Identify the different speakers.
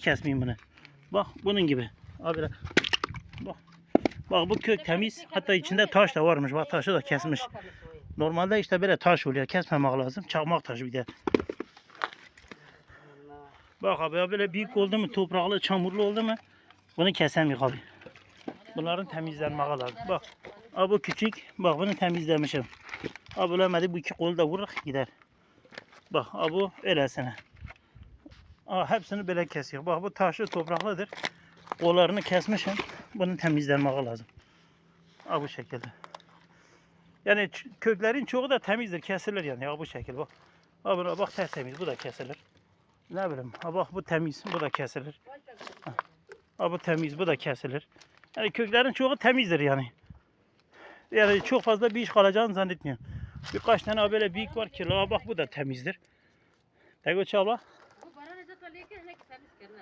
Speaker 1: kesmeyeyim bunu. Bak bunun gibi. Abi bak. Bak bu kök temiz. Hatta içinde taş da varmış. Bak taşı da kesmiş. Normalde işte böyle taş oluyor. Kesmemek lazım. Çakmak taşı bir de. Bak abi böyle büyük oldu mu topraklı çamurlu oldu mu bunu kesemiyor abi. Bunların temizlenmesi lazım. Bak. Abi bu küçük. Bak bunu temizlemişim. Abi ölemedi bu iki kolu da vurur gider. Bak abi öylesine. Aa, hepsini böyle kesiyor. Bak bu taşlı topraklıdır. Kollarını kesmişim. Bunun temizlenmesi lazım. Aa, bu şekilde. Yani köklerin çoğu da temizdir. Kesilir yani. Ya bu şekilde bak. Aa, buna bak tertemiz. Bu da kesilir. Ne bileyim. Ha bak bu temiz. Bu da kesilir. Ha bu temiz. Bu da kesilir. Yani köklerin çoğu temizdir yani. Yani çok fazla bir iş kalacağını zannetmiyorum. Birkaç tane böyle büyük var ki la bak bu da temizdir. Tegoç abla. ليك هناك خالص كنا